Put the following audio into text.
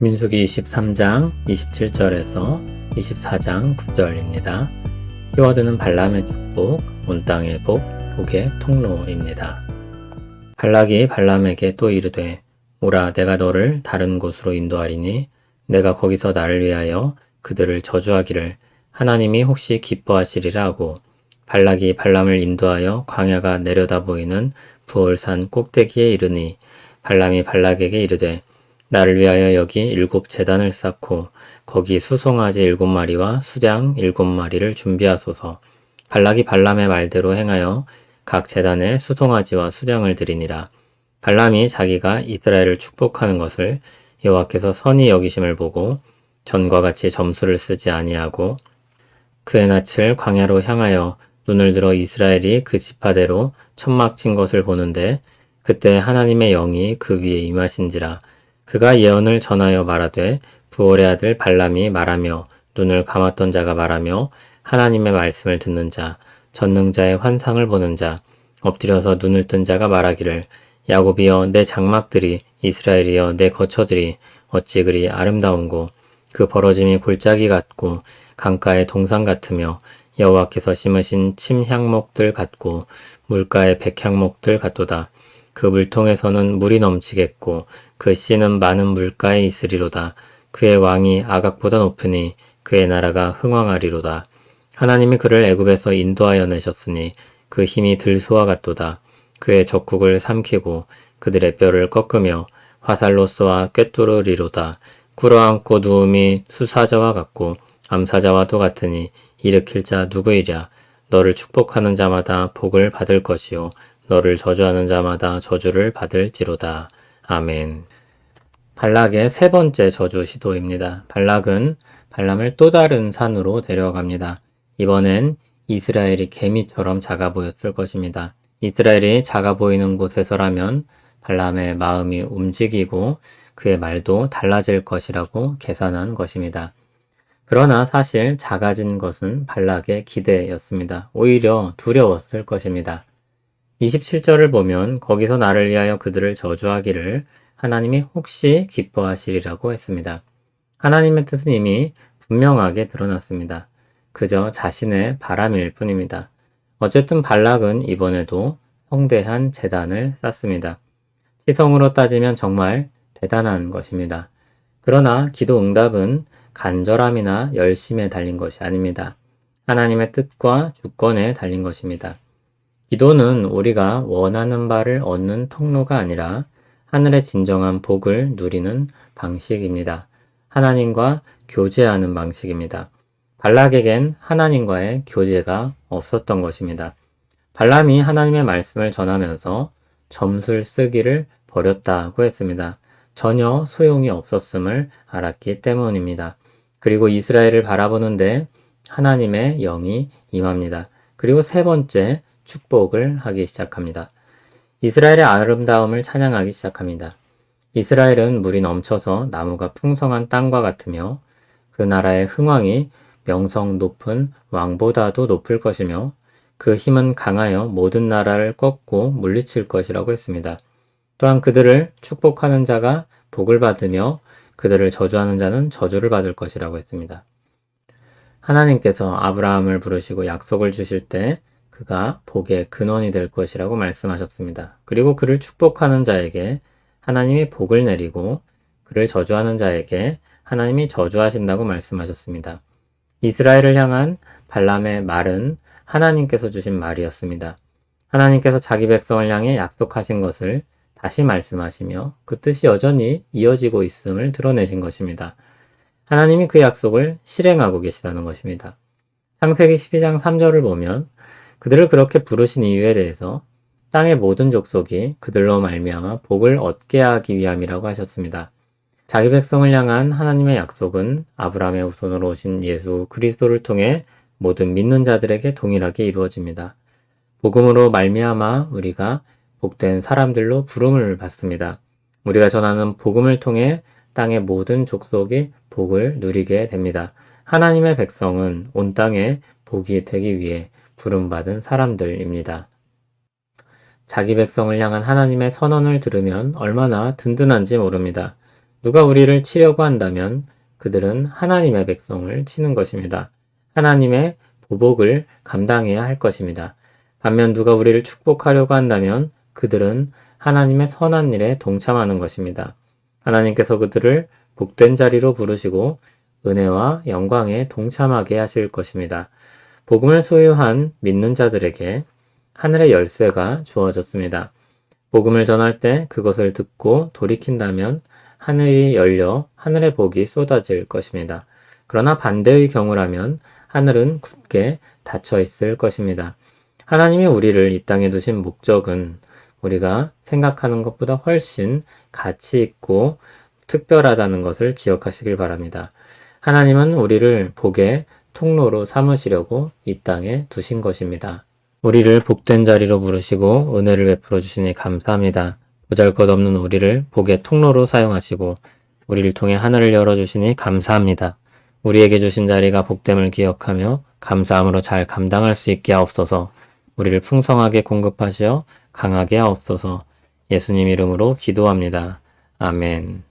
민수기 23장 27절에서 24장 9절입니다. 키워드는 발람의 축복, 온 땅의 복, 복의 통로입니다. 발락이 발람에게 또 이르되 오라 내가 너를 다른 곳으로 인도하리니 내가 거기서 나를 위하여 그들을 저주하기를 하나님이 혹시 기뻐하시리라 하고 발락이 발람을 인도하여 광야가 내려다 보이는 부월산 꼭대기에 이르니 발람이 발락에게 이르되 나를 위하여 여기 일곱 재단을 쌓고 거기 수송아지 일곱 마리와 수장 일곱 마리를 준비하소서. 발락이 발람의 말대로 행하여 각 재단에 수송아지와 수장을 드리니라. 발람이 자기가 이스라엘을 축복하는 것을 여호와께서 선히 여기심을 보고 전과 같이 점수를 쓰지 아니하고 그의 낯을 광야로 향하여 눈을 들어 이스라엘이 그 지파대로 천막 친 것을 보는데 그때 하나님의 영이 그 위에 임하신지라 그가 예언을 전하여 말하되 부올의 아들 발람이 말하며 눈을 감았던 자가 말하며 하나님의 말씀을 듣는 자 전능자의 환상을 보는 자 엎드려서 눈을 뜬 자가 말하기를 야곱이여 내 장막들이 이스라엘이여 내 거처들이 어찌 그리 아름다운고 그 벌어짐이 골짜기 같고 강가의 동상 같으며 여호와께서 심으신 침향목들 같고 물가의 백향목들 같도다 그 물통에서는 물이 넘치겠고 그 씨는 많은 물가에 있으리로다. 그의 왕이 아각보다 높으니 그의 나라가 흥왕하리로다. 하나님이 그를 애굽에서 인도하여 내셨으니 그 힘이 들소와 같도다. 그의 적국을 삼키고 그들의 뼈를 꺾으며 화살로 쏘아 꿰뚫으리로다. 꿇어앉고 누움이 수사자와 같고 암사자와도 같으니 일으킬 자 누구이랴. 너를 축복하는 자마다 복을 받을 것이요 너를 저주하는 자마다 저주를 받을지로다. 아멘. 발락의 세 번째 저주 시도입니다. 발락은 발람을 또 다른 산으로 데려갑니다. 이번엔 이스라엘이 개미처럼 작아 보였을 것입니다. 이스라엘이 작아 보이는 곳에서라면 발람의 마음이 움직이고 그의 말도 달라질 것이라고 계산한 것입니다. 그러나 사실 작아진 것은 발락의 기대였습니다. 오히려 두려웠을 것입니다. 27절을 보면 거기서 나를 위하여 그들을 저주하기를 하나님이 혹시 기뻐하시리라고 했습니다. 하나님의 뜻은 이미 분명하게 드러났습니다. 그저 자신의 바람일 뿐입니다. 어쨌든 발락은 이번에도 성대한 재단을 쌓습니다. 시성으로 따지면 정말 대단한 것입니다. 그러나 기도 응답은 간절함이나 열심에 달린 것이 아닙니다. 하나님의 뜻과 주권에 달린 것입니다. 기도는 우리가 원하는 바를 얻는 통로가 아니라 하늘의 진정한 복을 누리는 방식입니다. 하나님과 교제하는 방식입니다. 발락에겐 하나님과의 교제가 없었던 것입니다. 발람이 하나님의 말씀을 전하면서 점술 쓰기를 버렸다고 했습니다. 전혀 소용이 없었음을 알았기 때문입니다. 그리고 이스라엘을 바라보는데 하나님의 영이 임합니다. 그리고 세 번째, 축복을 하기 시작합니다. 이스라엘의 아름다움을 찬양하기 시작합니다. 이스라엘은 물이 넘쳐서 나무가 풍성한 땅과 같으며 그 나라의 흥왕이 명성 높은 왕보다도 높을 것이며 그 힘은 강하여 모든 나라를 꺾고 물리칠 것이라고 했습니다. 또한 그들을 축복하는 자가 복을 받으며 그들을 저주하는 자는 저주를 받을 것이라고 했습니다. 하나님께서 아브라함을 부르시고 약속을 주실 때 그가 복의 근원이 될 것이라고 말씀하셨습니다. 그리고 그를 축복하는 자에게 하나님이 복을 내리고 그를 저주하는 자에게 하나님이 저주하신다고 말씀하셨습니다. 이스라엘을 향한 발람의 말은 하나님께서 주신 말이었습니다. 하나님께서 자기 백성을 향해 약속하신 것을 다시 말씀하시며 그 뜻이 여전히 이어지고 있음을 드러내신 것입니다. 하나님이 그 약속을 실행하고 계시다는 것입니다. 창세기 12장 3절을 보면 그들을 그렇게 부르신 이유에 대해서 땅의 모든 족속이 그들로 말미암아 복을 얻게 하기 위함이라고 하셨습니다. 자기 백성을 향한 하나님의 약속은 아브라함의 후손으로 오신 예수 그리스도를 통해 모든 믿는 자들에게 동일하게 이루어집니다. 복음으로 말미암아 우리가 복된 사람들로 부름을 받습니다. 우리가 전하는 복음을 통해 땅의 모든 족속이 복을 누리게 됩니다. 하나님의 백성은 온 땅에 복이 되기 위해 부름받은 사람들입니다. 자기 백성을 향한 하나님의 선언을 들으면 얼마나 든든한지 모릅니다. 누가 우리를 치려고 한다면 그들은 하나님의 백성을 치는 것입니다. 하나님의 보복을 감당해야 할 것입니다. 반면 누가 우리를 축복하려고 한다면 그들은 하나님의 선한 일에 동참하는 것입니다. 하나님께서 그들을 복된 자리로 부르시고 은혜와 영광에 동참하게 하실 것입니다. 복음을 소유한 믿는 자들에게 하늘의 열쇠가 주어졌습니다. 복음을 전할 때 그것을 듣고 돌이킨다면 하늘이 열려 하늘의 복이 쏟아질 것입니다. 그러나 반대의 경우라면 하늘은 굳게 닫혀 있을 것입니다. 하나님이 우리를 이 땅에 두신 목적은 우리가 생각하는 것보다 훨씬 가치 있고 특별하다는 것을 기억하시길 바랍니다. 하나님은 우리를 복의 통로로 삼으시려고 이 땅에 두신 것입니다. 우리를 복된 자리로 부르시고 은혜를 베풀어 주시니 감사합니다. 보잘 것 없는 우리를 복의 통로로 사용하시고 우리를 통해 하늘을 열어 주시니 감사합니다. 우리에게 주신 자리가 복됨을 기억하며 감사함으로 잘 감당할 수 있게 하옵소서. 우리를 풍성하게 공급하시어 강하게 하옵소서. 예수님 이름으로 기도합니다. 아멘.